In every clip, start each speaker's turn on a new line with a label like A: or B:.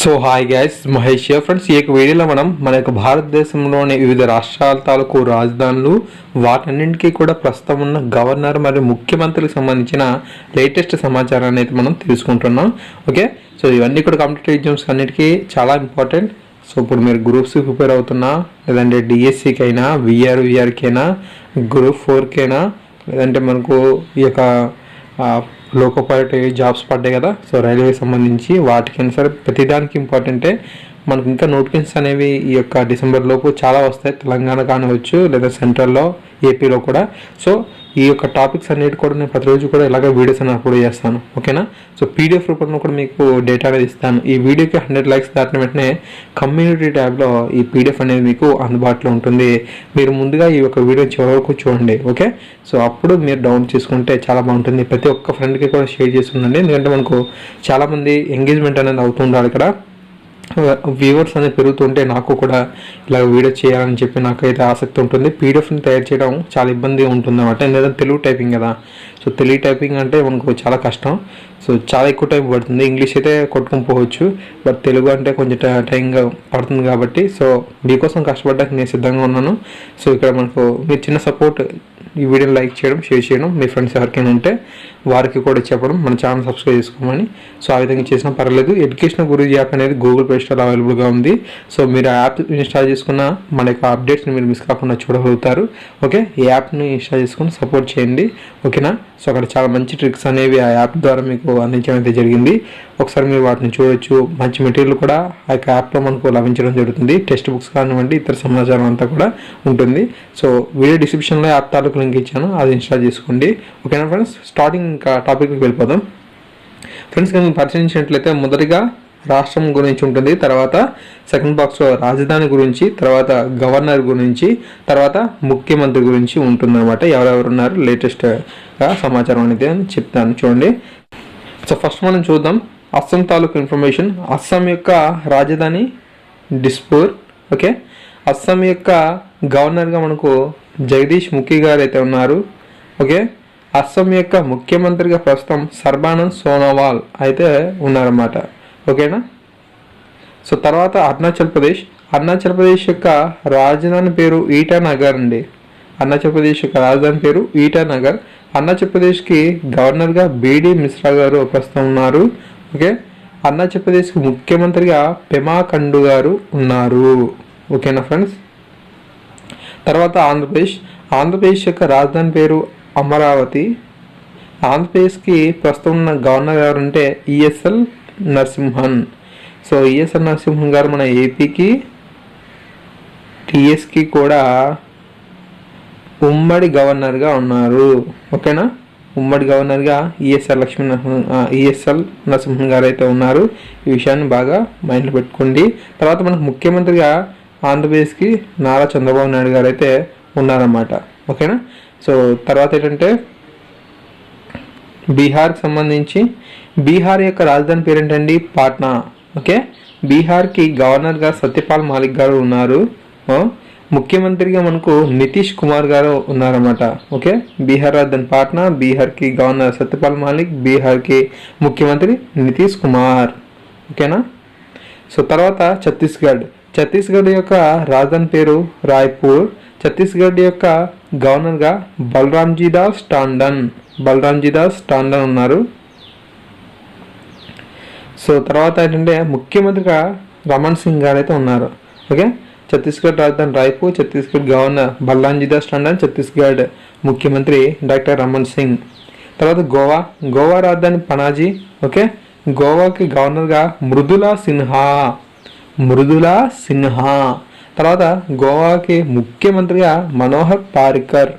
A: So hi guys Mahesh friends ఈ యొక్క వీడియోలో మనం మన యొక్క భారతదేశంలోని వివిధ రాష్ట్రాల తాలూకు రాజధానులు వాటన్నింటికీ కూడా ప్రస్తుతం ఉన్న గవర్నర్ మరియు ముఖ్యమంత్రికి సంబంధించిన లేటెస్ట్ సమాచారాన్ని అయితే మనం తెలుసుకుంటున్నాం. ఓకే సో ఇవన్నీ కూడా కాంపిటేటివ్ ఎగ్జామ్స్ అన్నిటికీ చాలా ఇంపార్టెంట్ సో ఇప్పుడు మీరు గ్రూప్స్కి ప్రిపేర్ అవుతున్నా లేదంటే డిఎస్సికి అయినా విఆర్ అయినా గ్రూప్ ఫోర్కైనా లేదంటే మనకు ఈ యొక్క లోకో పైలట్ జాబ్స్ పడ్డాయి కదా. సో రైల్వే సంబంధించి వాటికైనా సరే ప్రతిదానికి ఇంపార్టెంటే మనకు ఇంకా నోటిఫికేషన్స్ అనేవి ఈ యొక్క డిసెంబర్ లోపు చాలా వస్తాయి. తెలంగాణ కానివచ్చు లేదా సెంట్రల్లో ఏపీలో కూడా. సో ఈ యొక్క టాపిక్స్ అన్నిటి కూడా నేను ప్రతిరోజు కూడా ఇలాగ వీడియోస్ అని అప్లోడ్ చేస్తాను. ఓకేనా సో పీడిఎఫ్ రూపంలో కూడా మీకు డేటా అనేది ఇస్తాను. ఈ వీడియోకి హండ్రెడ్ లైక్స్ దాటిన వెంటనే కమ్యూనిటీ ట్యాబ్లో ఈ పీడిఎఫ్ అనేది మీకు అందుబాటులో ఉంటుంది. మీరు ముందుగా ఈ యొక్క వీడియో చివరకు చూడండి. ఓకే సో అప్పుడు మీరు డౌన్ చేసుకుంటే చాలా బాగుంటుంది. ప్రతి ఒక్క ఫ్రెండ్కి కూడా షేర్ చేసి ఉండండి ఎందుకంటే మనకు చాలామంది ఎంగేజ్మెంట్ అనేది అవుతుండాలి ఇక్కడ. వ్యూవర్స్ అనేది పెరుగుతుంటే నాకు కూడా ఇలా వీడియో చేయాలని చెప్పి నాకైతే ఆసక్తి ఉంటుంది. పీడిఎఫ్ని తయారు చేయడం చాలా ఇబ్బంది ఉంటుంది అనమాట ఎందుకంటే తెలుగు టైపింగ్ కదా. సో తెలుగు టైపింగ్ అంటే మనకు చాలా కష్టం. సో చాలా ఎక్కువ టైం పడుతుంది. ఇంగ్లీష్ అయితే కొట్టుకుని పోవచ్చు. బట్ తెలుగు అంటే కొంచెం ట- టైంగా పడుతుంది కాబట్టి సో మీకోసం కష్టపడడానికి నేను సిద్ధంగా ఉన్నాను. సో ఇక్కడ మనకు మీరు చిన్న సపోర్ట్ ఈ వీడియోని లైక్ చేయడం షేర్ చేయడం మీ ఫ్రెండ్స్ ఎవరికైనా ఉంటే వారికి కూడా చెప్పడం మన ఛానల్ సబ్స్క్రైబ్ చేసుకోమని. సో ఆ విధంగా చేసినా పర్లేదు ఎడ్యుకేషన్ గురించి యాప్ అనేది గూగుల్ ప్లే స్టోర్ అవైలబుల్గా ఉంది. సో మీరు ఆ యాప్ ఇన్స్టాల్ చేసుకున్న మన యొక్క అప్డేట్స్ని మీరు మిస్ కాకుండా చూడగలుగుతారు. ఓకే? ఈ యాప్ని ఇన్స్టాల్ చేసుకుని సపోర్ట్ చేయండి. ఓకేనా? సో అక్కడ చాలా మంచి ట్రిక్స్ అనేవి ఆ యాప్ ద్వారా మీకు అందించడం అయితే జరిగింది. ఒకసారి మీరు వాటిని చూడొచ్చు. మంచి మెటీరియల్ కూడా ఆ యొక్క యాప్లో మనకు లభించడం జరుగుతుంది. టెక్స్ట్ బుక్స్ కానివ్వండి ఇతర సమాచారం అంతా కూడా ఉంటుంది. సో వీడియో డిస్క్రిప్షన్లో యాప్ తాలూకు లింక్ ఇచ్చాను. అది ఇన్స్టాల్ చేసుకోండి. ఓకేనా ఫ్రెండ్స్ స్టార్టింగ్ ఇంకా టాపిక్కి వెళ్ళిపోదాం. ఫ్రెండ్స్ కనుక పరిశీలించినట్లయితే మొదటిగా రాష్ట్రం గురించి ఉంటుంది తర్వాత సెకండ్ బాక్స్లో రాజధాని గురించి తర్వాత గవర్నర్ గురించి తర్వాత ముఖ్యమంత్రి గురించి ఉంటుందన్నమాట. ఎవరెవరు ఉన్నారు లేటెస్ట్గా సమాచారం అనేది అని చెప్తాను. చూడండి. సో ఫస్ట్ మనం చూద్దాం. అస్సాం తాలూకు ఇన్ఫర్మేషన్. అస్సాం యొక్క రాజధాని డిస్పూర్ ఓకే? అస్సాం యొక్క గవర్నర్గా మనకు జగదీష్ ముఖి గారు అయితే ఉన్నారు ఓకే? అస్సాం యొక్క ముఖ్యమంత్రిగా ప్రస్తుతం సర్బానంద్ సోనోవాల్ అయితే ఉన్నారన్నమాట. ఓకేనా? సో తర్వాత అరుణాచల్ ప్రదేశ్. అరుణాచల్ ప్రదేశ్ యొక్క రాజధాని పేరు ఈటానగర్ అండి. అరుణాచల్ ప్రదేశ్ యొక్క రాజధాని పేరు ఈటానగర్. అరుణాచల్ ప్రదేశ్కి గవర్నర్గా బీడి మిశ్రా గారు ప్రస్తుతం ఉన్నారు. ఓకే? అరుణాచల్ ప్రదేశ్కి ముఖ్యమంత్రిగా పెమా ఖండు గారు ఉన్నారు. ఓకేనా ఫ్రెండ్స్? తర్వాత ఆంధ్రప్రదేశ్. ఆంధ్రప్రదేశ్ యొక్క రాజధాని పేరు అమరావతి. ఆంధ్రప్రదేశ్కి ప్రస్తుతం ఉన్న గవర్నర్ ఎవరంటే ESL Narasimhan. So ESL Narasimhan garu మన ఏపీకి టీఎస్కి కూడా ఉమ్మడి గవర్నర్గా ఉన్నారు. ఓకేనా? ఉమ్మడి గవర్నర్గా ఈఎస్ఎల్ లక్ష్మీ ఈఎస్ఎల్ నరసింహన్ గారు అయితే ఉన్నారు. ఈ విషయాన్ని బాగా మైండ్లో పెట్టుకోండి. తర్వాత మనకు ముఖ్యమంత్రిగా ఆంధ్రప్రదేశ్కి నారా చంద్రబాబు నాయుడు గారు అయితే ఉన్నారన్నమాట. ఓకేనా? సో తర్వాత ఏంటంటే బీహార్కి సంబంధించి బీహార్ యొక్క రాజధాని పేరేంటండి? పాట్నా. ఓకే? బీహార్కి గవర్నర్గా సత్యపాల్ మాలిక్ గారు ఉన్నారు. ముఖ్యమంత్రిగా మనకు నితీష్ కుమార్ గారు ఉన్నారన్నమాట. ఓకే? బీహార్ రాజధాని పాట్నా బీహార్కి గవర్నర్ సత్యపాల్ మాలిక్ బీహార్కి ముఖ్యమంత్రి నితీష్ కుమార్. ఓకేనా? సో తర్వాత ఛత్తీస్గఢ్. ఛత్తీస్గఢ్ యొక్క రాజధాని పేరు రాయ్పూర్. ఛత్తీస్గఢ్ యొక్క గవర్నర్గా బలరాంజీ దాస్ టాండన్. బలరాంజీ దాస్ టాండన్ ఉన్నారు. సో తర్వాత ఏంటంటే ముఖ్యమంత్రిగా రమణ్ సింగ్ గారు అయితే ఉన్నారు. ఓకే? ఛత్తీస్గఢ్ రాజధాని రాయ్పూర్ ఛత్తీస్గఢ్ గవర్నర్ బల్లాంజీ దాస్ టండన్ ఛత్తీస్గఢ్ ముఖ్యమంత్రి డాక్టర్ రమణ్ సింగ్. తర్వాత గోవా గోవా రాజధాని పనాజీ. ఓకే? గోవాకి గవర్నర్గా మృదులా సిన్హా. మృదులా సిన్హా. తర్వాత గోవాకి ముఖ్యమంత్రిగా మనోహర్ పారికర్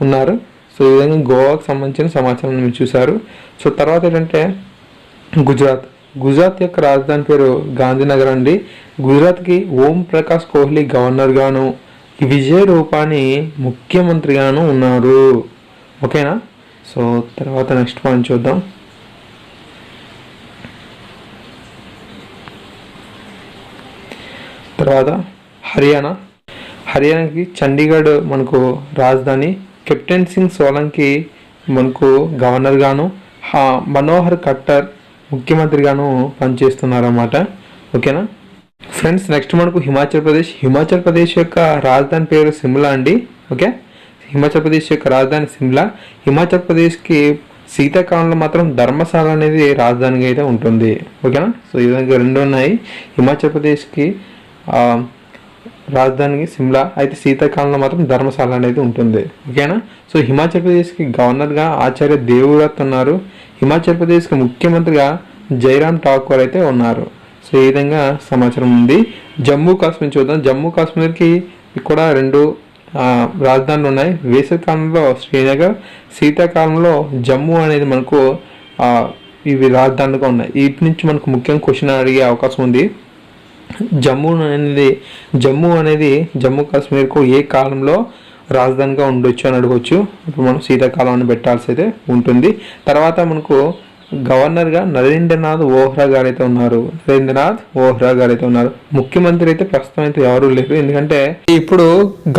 A: ఉన్నారు. సో ఈ విధంగా గోవాకు సంబంధించిన సమాచారం మీరు చూశారు. సో తర్వాత ఏంటంటే గుజరాత్. గుజరాత్ యొక్క రాజధాని పేరు గాంధీనగర్ అండి. గుజరాత్కి ఓం ప్రకాష్ కోహ్లీ గవర్నర్గాను విజయ్ రూపాని ముఖ్యమంత్రిగాను ఉన్నారు. ఓకేనా? సో తర్వాత నెక్స్ట్ పాయింట్ చూద్దాం. తర్వాత హర్యానా. హర్యానాకి చండీగఢ్ మనకు రాజధాని. కెప్టెన్ సింగ్ సోలంకి మనకు గవర్నర్గాను మనోహర్ కట్టర్ ముఖ్యమంత్రిగాను పనిచేస్తున్నారన్నమాట. ఓకేనా? ఫ్రెండ్స్ నెక్స్ట్ మనకు హిమాచల్ ప్రదేశ్. హిమాచల్ ప్రదేశ్ యొక్క రాజధాని పేరు సిమ్లా అండి. ఓకే? హిమాచల్ ప్రదేశ్ యొక్క రాజధాని సిమ్లా. హిమాచల్ ప్రదేశ్కి శీతాకాలంలో మాత్రం ధర్మశాల అనేది రాజధానిగా అయితే ఉంటుంది. ఓకేనా? సో ఈ విధంగా రెండు ఉన్నాయి. హిమాచల్ ప్రదేశ్కి రాజధానికి సిమ్లా అయితే శీతాకాలంలో మాత్రం ధర్మశాల అనేది ఉంటుంది. ఓకేనా? సో హిమాచల్ ప్రదేశ్కి గవర్నర్గా ఆచార్య దేవవ్రత్ ఉన్నారు. హిమాచల్ ప్రదేశ్కి ముఖ్యమంత్రిగా జైరామ్ ఠాకూర్ అయితే ఉన్నారు. సో ఈ విధంగా సమాచారం ఉంది. జమ్మూ కాశ్మీర్ చూద్దాం. జమ్మూ కాశ్మీర్కి కూడా రెండు రాజధానులు ఉన్నాయి. వేసవికాలంలో శ్రీనగర్ శీతాకాలంలో జమ్మూ అనేది మనకు ఇవి రాజధానులుగా ఉన్నాయి. వీటి నుంచి మనకు ముఖ్యంగా క్వశ్చన్ అడిగే అవకాశం ఉంది. జమ్మూ అనేది జమ్మూ అనేది జమ్మూ కాశ్మీర్కు ఏ కాలంలో రాజధానిగా ఉండొచ్చు అని అడగవచ్చు ఇప్పుడు మనం శీతాకాలం అని పెట్టాల్సి అయితే ఉంటుంది. తర్వాత మనకు గవర్నర్గా నరేంద్రనాథ్ ఓహ్రా గారు అయితే ఉన్నారు. నరేంద్రనాథ్ ఓహ్రా గారు అయితే ఉన్నారు. ముఖ్యమంత్రి అయితే ప్రస్తుతం అయితే ఎవరు లేరు. ఎందుకంటే ఇప్పుడు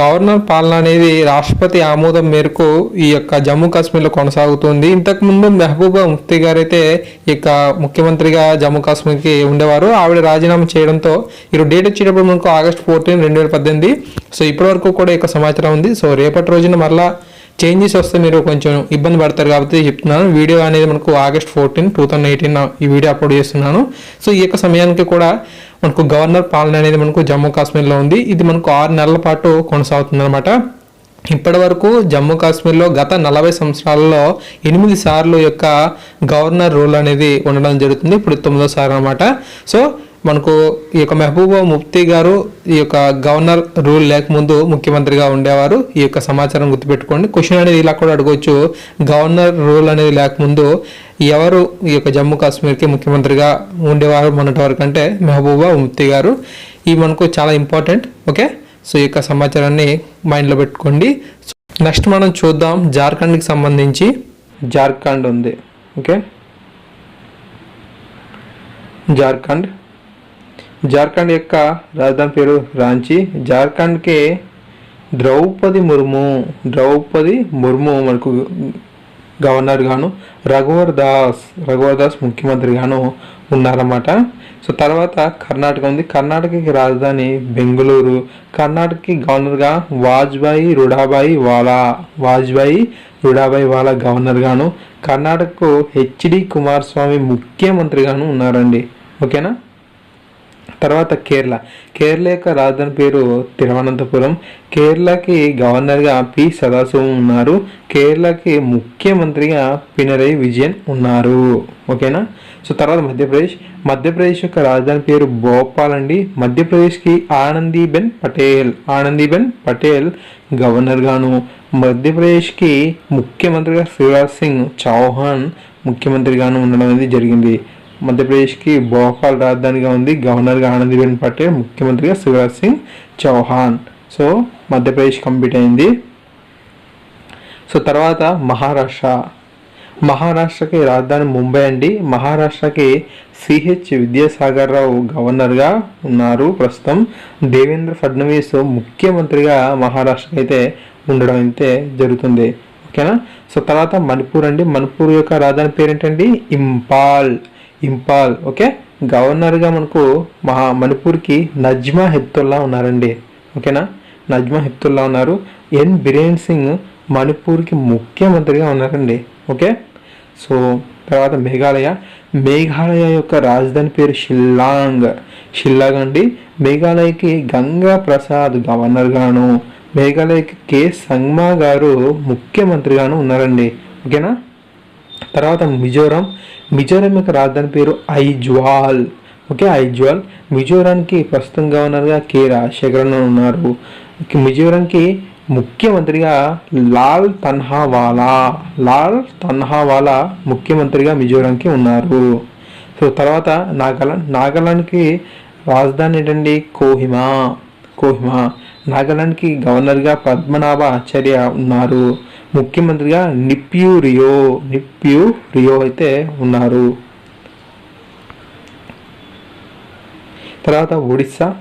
A: గవర్నర్ పాలన అనేది రాష్ట్రపతి ఆమోదం మేరకు ఈ యొక్క జమ్మూ కాశ్మీర్లో కొనసాగుతుంది. ఇంతకు ముందు మెహబూబా ముఫ్తీ గారు అయితే ఈ యొక్క ముఖ్యమంత్రిగా జమ్మూ కాశ్మీర్కి ఉండేవారు. ఆవిడ రాజీనామా చేయడంతో ఈ డేట్ వచ్చేటప్పుడు మనకు ఆగస్ట్ ఫోర్టీన్ రెండు వేల పద్దెనిమిది. సో ఇప్పటి వరకు కూడా ఈ యొక్క సమాచారం ఉంది. సో రేపటి రోజున మరలా చేంజెస్ వస్తే మీరు కొంచెం ఇబ్బంది పడతారు కాబట్టి చెప్తున్నాను. వీడియో అనేది మనకు August fourteen two thousand eighteen ఈ వీడియో అప్లోడ్ చేస్తున్నాను. సో ఈ యొక్క సమయానికి కూడా మనకు గవర్నర్ పాలన అనేది మనకు జమ్మూ కాశ్మీర్లో ఉంది. ఇది మనకు ఆరు నెలల పాటు కొనసాగుతుంది అనమాట ఇప్పటి వరకు జమ్మూ కాశ్మీర్లో గత నలభై సంవత్సరాలలో ఎనిమిది సార్లు యొక్క గవర్నర్ రూల్ అనేది ఉండడం జరుగుతుంది. ఇప్పుడు తొమ్మిదో సార్ అనమాట సో మనకు ఈ యొక్క మెహబూబా ముఫ్తీ గారు ఈ యొక్క గవర్నర్ రూల్ లేకముందు ముఖ్యమంత్రిగా ఉండేవారు. ఈ యొక్క సమాచారం గుర్తుపెట్టుకోండి. క్వశ్చన్ అనేది ఇలా కూడా అడగవచ్చు గవర్నర్ రూల్ అనేది లేకముందు ఎవరు ఈ యొక్క జమ్మూ కాశ్మీర్కి ముఖ్యమంత్రిగా ఉండేవారు మొన్నటి వరకు అంటే మెహబూబా ముఫ్తీ గారు. ఇవి మనకు చాలా ఇంపార్టెంట్ ఓకే సో ఈ యొక్క సమాచారాన్ని మైండ్లో పెట్టుకోండి. నెక్స్ట్ మనం చూద్దాం జార్ఖండ్కి సంబంధించి. జార్ఖండ్ ఉంది ఓకే జార్ఖండ్ జార్ఖండ్ యొక్క రాజధాని పేరు రాంచీ. జార్ఖండ్కి ద్రౌపది ముర్ము ద్రౌపది ముర్ము మనకు గవర్నర్ గాను రఘువర్ దాస్ రఘువర్ దాస్ ముఖ్యమంత్రి గాను ఉన్నారన్నమాట. సో తర్వాత కర్ణాటక ఉంది. కర్ణాటకకి రాజధాని బెంగళూరు. కర్ణాటకకి గవర్నర్గా వాజ్బాయి రుడాబాయి వాలా వాజ్బాయి రుడాబాయి వాలా గవర్నర్ గాను. కర్ణాటకకు హెచ్డి కుమారస్వామి ముఖ్యమంత్రిగాను ఉన్నారండి. ఓకేనా? తర్వాత కేరళ. కేరళ యొక్క రాజధాని పేరు తిరువనంతపురం. కేరళకి గవర్నర్గా పి. సదాశివం ఉన్నారు. కేరళకి ముఖ్యమంత్రిగా పినరయి విజయన్ ఉన్నారు. ఓకేనా? సో తర్వాత మధ్యప్రదేశ్. మధ్యప్రదేశ్ యొక్క రాజధాని పేరు భోపాల్ అండి. మధ్యప్రదేశ్కి ఆనందీబెన్ పటేల్. ఆనందీబెన్ పటేల్ గవర్నర్గాను. మధ్యప్రదేశ్కి ముఖ్యమంత్రిగా శివరాజ్ సింగ్ చౌహాన్ ముఖ్యమంత్రిగాను ఉండడం అనేది జరిగింది. మధ్యప్రదేశ్కి భోపాల్ రాజధానిగా ఉంది. గవర్నర్గా ఆనందీబెన్ పటేల్ ముఖ్యమంత్రిగా శివరాజ్ సింగ్ చౌహాన్. సో మధ్యప్రదేశ్ కంప్లీట్ అయింది. సో తర్వాత మహారాష్ట్ర. మహారాష్ట్రకి రాజధాని ముంబై అండి. మహారాష్ట్రకి సిహెచ్ విద్యాసాగర్ రావు గవర్నర్గా ఉన్నారు. ప్రస్తుతం దేవేంద్ర ఫడ్నవీస్ ముఖ్యమంత్రిగా మహారాష్ట్రకి అయితే ఉండడం అయితే జరుగుతుంది. ఓకేనా? సో తర్వాత మణిపూర్ అండి. మణిపూర్ యొక్క రాజధాని పేరేంటండి? ఇంపాల్. ఇంపాల్ ఓకే? గవర్నర్గా మనకు మహా మణిపూర్కి నజ్మా హెప్తుల్లా ఉన్నారండి ఓకేనా? నజ్మా హెప్తుల్లా ఉన్నారు. ఎన్ బిరేన్ సింగ్ మణిపూర్కి ముఖ్యమంత్రిగా ఉన్నారండి ఓకే? సో తర్వాత మేఘాలయ. మేఘాలయ యొక్క రాజధాని పేరు షిల్లాంగ్. షిల్లాంగ్ అండి. మేఘాలయకి గంగా ప్రసాద్ గవర్నర్ గాను మేఘాలయకి కె. సంగ్మా గారు ముఖ్యమంత్రిగాను ఉన్నారండి ఓకేనా? తర్వాత మిజోరం. మిజోరం యొక్క రాజధాని పేరు ఐజ్వాల్. ఓకే ఐజ్వాల్. మిజోరాంకి ప్రస్తుతం గవర్నర్గా కె రాజశేఖరన్ ఉన్నారు. మిజోరాంకి ముఖ్యమంత్రిగా లాల్ తన్హావాలా. లాల్ తన్హావాలా ముఖ్యమంత్రిగా మిజోరాంకి ఉన్నారు. సో తర్వాత నాగాలాండ్ నాగాలాండ్కి రాజధాని ఏంటండి? కోహిమా. కోహిమా. నాగాలాండ్కి గవర్నర్గా పద్మనాభ ఆచార్య ఉన్నారు. ముఖ్యమంత్రిగా నిప్యూ రియో నిప్యూ రియో అయితే ఉన్నారు. తర్వాత ఒడిస్సా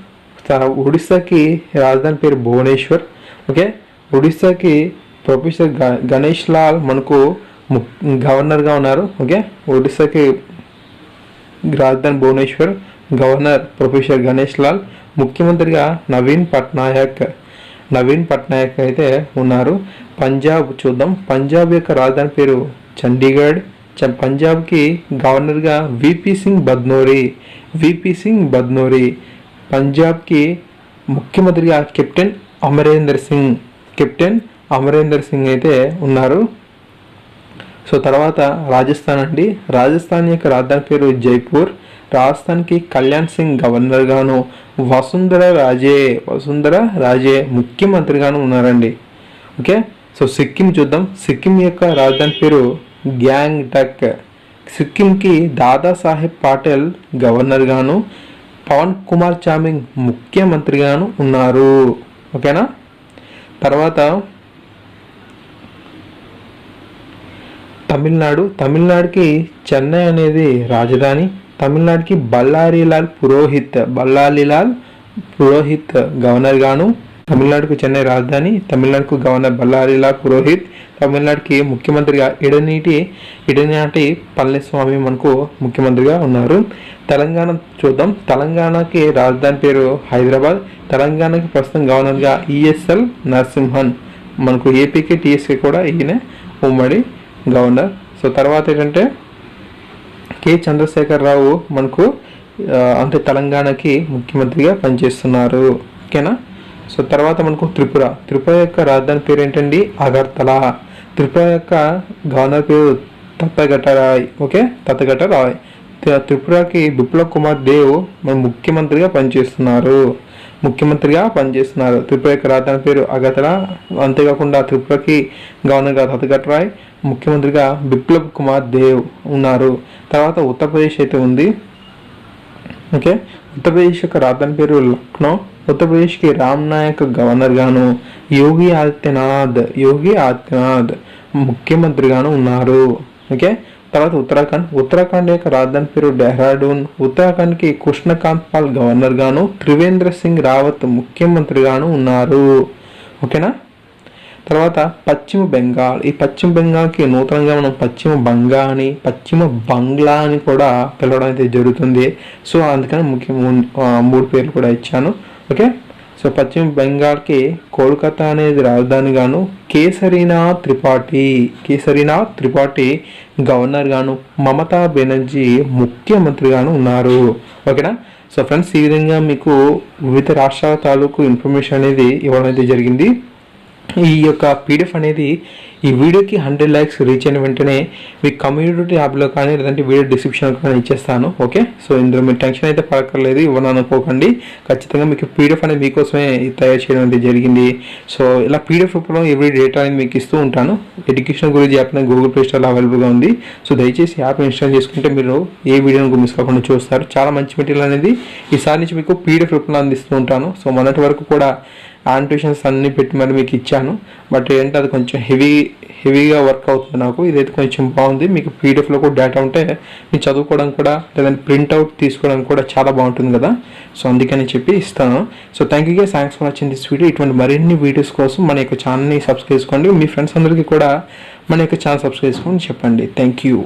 A: ఒడిస్సాకి రాజధాని పేరు భువనేశ్వర్ ఓకే? ఒడిస్సాకి ప్రొఫెసర్ గ గణేష్ లాల్ మనకు ము- గవర్నర్గా ఉన్నారు ఓకే? ఒడిస్సాకి రాజధాని భువనేశ్వర్ గవర్నర్ ప్రొఫెసర్ గణేష్ లాల్ ముఖ్యమంత్రిగా నవీన్ పట్నాయక్ నవీన్ పట్నాయక్ అయితే ఉన్నారు. పంజాబ్ చూద్దాం. పంజాబ్ యొక్క రాజధాని పేరు చండీగఢ్. పంజాబ్కి గవర్నర్గా విపి సింగ్ బద్నోరి. విపి సింగ్ బద్నోరి. పంజాబ్కి ముఖ్యమంత్రిగా కెప్టెన్ అమరేందర్ సింగ్. కెప్టెన్ అమరేందర్ సింగ్ అయితే ఉన్నారు. సో తర్వాత రాజస్థాన్ అండి. రాజస్థాన్ యొక్క రాజధాని పేరు జైపూర్. రాజస్థాన్కి కళ్యాణ్ సింగ్ గవర్నర్ గాను వసుంధర రాజే వసుంధర రాజే ముఖ్యమంత్రిగాను ఉన్నారండి. ఓకే? సో సిక్కిం చూద్దాం. సిక్కిం యొక్క రాజధాని పేరు గ్యాంగ్ టక్ సిక్కింకి దాదాసాహెబ్ పాటెల్ గవర్నర్గాను పవన్ కుమార్ చామింగ్ ముఖ్యమంత్రిగాను ఉన్నారు. ఓకేనా? తర్వాత తమిళనాడు. తమిళనాడుకి చెన్నై అనేది రాజధాని. తమిళనాడుకి బళ్ళారిలాల్ పురోహిత్ బళ్ళారిలాల్ పురోహిత్ గవర్నర్గాను తమిళనాడుకు చెన్నై రాజధాని తమిళనాడుకు గవర్నర్ బళ్ళారిలాల్ పురోహిత్ తమిళనాడుకి ముఖ్యమంత్రిగా ఇడనీటి ఇడనాటి పళనిస్వామి మనకు ముఖ్యమంత్రిగా ఉన్నారు. తెలంగాణ చూద్దాం. తెలంగాణకి రాజధాని పేరు హైదరాబాద్. తెలంగాణకి ప్రస్తుతం గవర్నర్గా ఈఎస్ఎల్ నరసింహన్. మనకు ఏపీకి టీఎస్కి కూడా ఈయన ఉమ్మడి గవర్నర్. సో తర్వాత ఏంటంటే కె. చంద్రశేఖర్ రావు మనకు అంటే తెలంగాణకి ముఖ్యమంత్రిగా పనిచేస్తున్నారు. ఓకేనా? సో తర్వాత మనకు త్రిపుర. త్రిపుర యొక్క రాజధాని పేరు ఏంటండి? అగర్తల. త్రిపుర యొక్క గవర్నర్ పేరు తత్తగట రాయ్ ఓకే? తత్తగట రాయ్ త్రిపురకి బిప్లబ్ కుమార్ దేవ్ మన ముఖ్యమంత్రిగా పనిచేస్తున్నారు. ముఖ్యమంత్రిగా పనిచేస్తున్నారు. త్రిపుర యొక్క రాజధాని పేరు అగతల అంతేకాకుండా త్రిపురకి గవర్నర్గా తతగట్ రాయ్ ముఖ్యమంత్రిగా బిప్లబ్ కుమార్ దేవ్ ఉన్నారు. తర్వాత ఉత్తరప్రదేశ్ అయితే ఉంది. ఓకే? ఉత్తరప్రదేశ్ యొక్క రాజధాని పేరు లక్నో. ఉత్తరప్రదేశ్కి రామ్ నాయక్ గవర్నర్గాను యోగి ఆదిత్యనాథ్ యోగి ఆదిత్యనాథ్ ముఖ్యమంత్రిగాను ఉన్నారు. ఓకే? తర్వాత ఉత్తరాఖండ్. ఉత్తరాఖండ్ యొక్క రాజధాని పేరు డెహ్రాడూన్. ఉత్తరాఖండ్కి కృష్ణకాంత్ పాల్ గవర్నర్గాను త్రివేంద్ర సింగ్ రావత్ ముఖ్యమంత్రిగాను ఉన్నారు. ఓకేనా? తర్వాత పశ్చిమ బెంగాల్. ఈ పశ్చిమ బెంగాల్కి నూతనంగా మనం పశ్చిమ బంగా అని పశ్చిమ బంగ్లా అని కూడా పిలవడం అయితే జరుగుతుంది. సో అందుకని ముఖ్య మూడు పేర్లు కూడా ఇచ్చాను. ఓకే? సో పశ్చిమ బెంగాల్కి కోల్కతా అనేది రాజధానిగాను కేసరీనాథ్ త్రిపాఠి కేసరీనాథ్ త్రిపాఠి గవర్నర్ గాను మమతా బెనర్జీ ముఖ్యమంత్రిగాను ఉన్నారు. ఓకేనా? సో ఫ్రెండ్స్ ఈ విధంగా మీకు వివిధ రాష్ట్రాల తాలూకు ఇన్ఫర్మేషన్ అనేది ఇవ్వడం అయితే జరిగింది. ఈ యొక్క పీడిఎఫ్ అనేది ఈ వీడియోకి హండ్రెడ్ ల్యాక్స్ రీచ్ అయిన వెంటనే మీ కమ్యూనిటీ యాప్లో కానీ లేదంటే వీడియో డిస్క్రిప్షన్లో కానీ ఇచ్చేస్తాను ఓకే? సో ఇందులో మీరు టెన్షన్ అయితే పడక్కర్లేదు ఇవ్వను అనుకోకండి ఖచ్చితంగా మీకు పీడిఎఫ్ అనేది మీకోసమే తయారు చేయడం అనేది జరిగింది. సో ఇలా పీడిఎఫ్ రూపంలో ఎవ్రీ డేటా అనేది మీకు ఇస్తూ ఉంటాను. ఎడ్యుకేషన్ గురించి యాప్ అనేది గూగుల్ ప్లే స్టోర్లో అవైలబుల్గా ఉంది. సో దయచేసి యాప్ ఇన్స్టాల్ చేసుకుంటే మీరు ఏ వీడియోని మిస్ కాకుండా చూస్తారు. చాలా మంచి మెటీరియల్ అనేది ఈసారి నుంచి మీకు పీడిఎఫ్ రూపంలో అందిస్తూ ఉంటాను. సో మొన్నటి వరకు కూడా ఆన్ ట్యూషన్స్ అన్నీ పెట్టి మరి మీకు ఇచ్చాను. బట్ ఏంటంటే అది కొంచెం హెవీ హెవీగా వర్క్ అవుతుంది నాకు. ఇదైతే కొంచెం బాగుంది. మీకు పీడిఎఫ్లో కూడా డేటా ఉంటే మీరు చదువుకోవడం కూడా లేదంటే ప్రింట్అవుట్ తీసుకోవడం కూడా చాలా బాగుంటుంది కదా. సో అందుకని చెప్పి ఇస్తాను. సో థ్యాంక్ యూ గా thanks for watching this video ఇటువంటి మరిన్ని వీడియోస్ కోసం మన యొక్క ఛానల్ని సబ్స్క్రైబ్ చేసుకోండి. మీ ఫ్రెండ్స్ అందరికీ కూడా మన యొక్క ఛానల్ సబ్స్క్రైబ్ చేసుకోండి చెప్పండి. Thank you